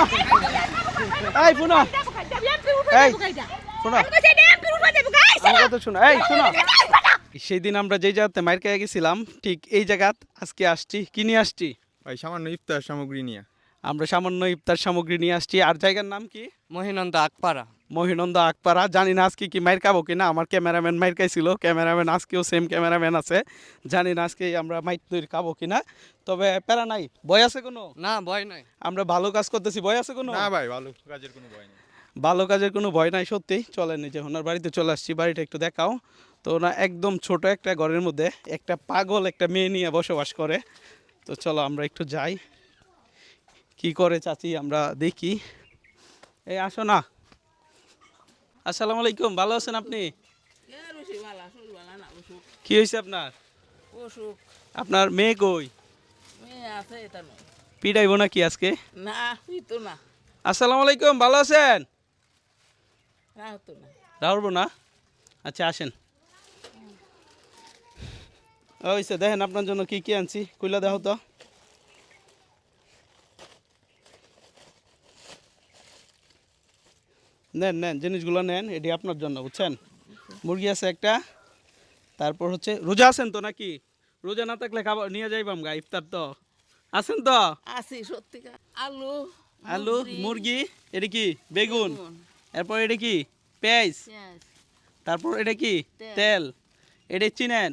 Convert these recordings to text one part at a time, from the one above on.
পুনা এই পুনা এই শোনো। আমার কথা শোনো। এই শোনো। সেই দিন আমরা যেই জায়গাতে মাইর খেয়ে গেছিলাম ঠিক এই জায়গাত আজকে আসছি। কি নিয়ে আসছি? ভাই সামান্য ইফতার সামগ্রী নিয়ে। আমরা সামান্য ইফতার সামগ্রী নিয়ে আসছি। আর জায়গার নাম কি? মহিনন্দ আকপাড়া। মহিনন্দ আকপাড়া জানি না আজকে কি মাইর খাব কিনা আমার ক্যামেরাম্যান মাইর খাইছিল ক্যামেরাম্যান আজকেও সেম ক্যামেরাম্যান আছে জানি না আজকে আমরা মাইর তৈরি খাব কিনা তবে প্যারা নাই ভয় আছে কোনো? না ভয় নাই। আমরা ভালো কাজ করতেছি ভয় আছে কোনো? না ভাই ভালো কাজের কোনো ভয় নেই। ভালো কাজের কোনো ভয় নাই সত্যি চলেন নিজে ওনার বাড়িতে চলে আসছি বাড়িটা একটু দেখাও। তো ওনা একদম ছোট একটা ঘরের মধ্যে একটা পাগল একটা মেয়ে নিয়ে বসবাস করে। তো চলো আমরা একটু যাই কি করে চাচি আমরা দেখি। এই আসো না আসসালামু আলাইকুম ভালো আছেন আপনি? কি হয়েছে আপনার? আপনার মেয়ে কই? পিটাইবো নাকি আজকে? না হইতো না। আসসালামু আলাইকুম ভালো আছেন? না। না? আচ্ছা আসেন। ওইসে দেখেন আপনার জন্য কি কি আনছি কইলা দেখো তো। নেন নেন জিনিসগুলো নেন এটি আপনার জন্য বুঝছেন? মুরগি আছে একটা তারপর হচ্ছে রোজা আছেন তো নাকি? রোজা না থাকলে খাবার নিয়ে যাইবাম গা ইফতার তো। আছেন তো? আছি সত্যিকার আলু আলু মুরগি। এটা কি? বেগুন। এরপর এটা কি? পেঁয়াজ। তারপর এটা কি? তেল। এটা চিনেন?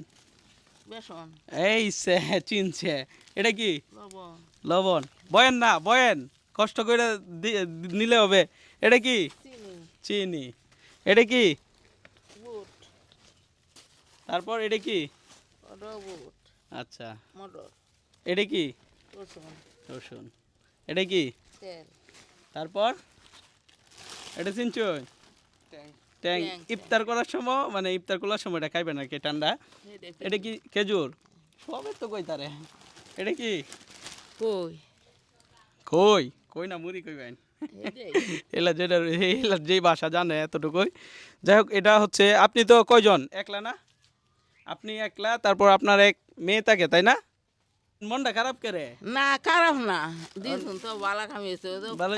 এই সে চিনছে এটা কি? লবণ। বয়েন না বয়েন। কষ্ট করে নিলে হবে। এটা কি? চিনি। এটা কি? তারপর এটা কি? আচ্ছা। এটা কি? রসুন। এটা কি? তারপর? এটা চিনছই ট্যাং। ইফতার করার সময় মানে ইফতার করার সময় এটা খাইবে নাকি ঠান্ডা। এটা কি? খেজুর? সবে তো কই তারে। এটা কি? কই? কই? কই না মুড়ি কই বাইন এটাই এলা যেটা এলা যেই ভাষা জানে এতটুকুই। যাই হোক এটা হচ্ছে আপনি তো কয়জন? একলা না? আপনি একলা তারপর আপনার এক মেয়ে থাকে তাই না? মনটা খারাপ করে না খারাপ না। দিছুন তো বালা খামিয়েছে?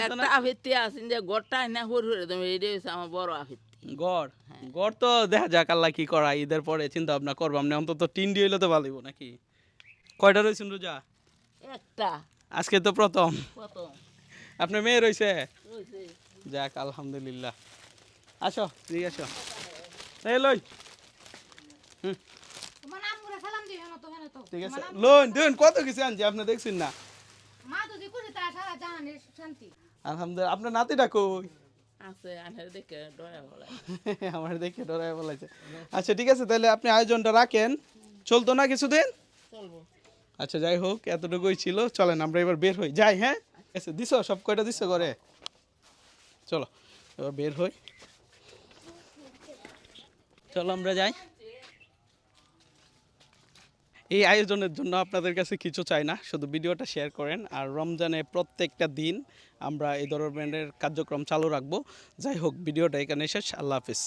একটা আফিত্তি আছেন যে গড়টা না হরে হরে তুমি হচ্ছে আমার বড় আফিত্তি। গড়? গড় তো দেখা যাক আল্লাহ কি করা ঈদের পরে চিন্তা ভাবনা করব। আপনি অন্তত টিন দিয়ে হইলে তো ভালো হইবো নাকি? কয়টা রয়েছেন রোজা? একটা। আজকে তো প্রথম। প্রথম। আপনার মেয়ে রয়েছে যাক আলহামদুলিল্লাহ। আসো ঠিক আসো। এই লই। হুম। তোমার আম্মুরে সালাম দিও হেন তো হেন তো। ঠিক আছে। লোন দেন কত কিছু আনছি আপনি দেখছেন না? মা তো যে খুশি তার সারা জাহানের শান্তি। আলহামদুলিল্লাহ আপনার নাতিটা কই? আমার দেখে ডরাই বলাইছে। আচ্ছা ঠিক আছে তাহলে আপনি আয়োজনটা রাখেন। চলতো না কিছুদিন? চলবো। আচ্ছা যাই হোক এতটুকুই ছিল। চলেন আমরা এবার বের হই। যাই হ্যাঁ? আচ্ছা দিছো? সব কয়টা দিছো করে চলো, এবার বের হই। চলো, আমরা যাই। এই আয়োজনের জন্য আপনাদের কাছে কিছু চাই না, শুধু ভিডিওটা শেয়ার করেন। আর রমজানে প্রত্যেকটা দিন আমরা এই ধরনের কার্যক্রম চালু রাখব। যাই হোক, ভিডিওটা এখানে শেষ। আল্লাহ হাফিজ।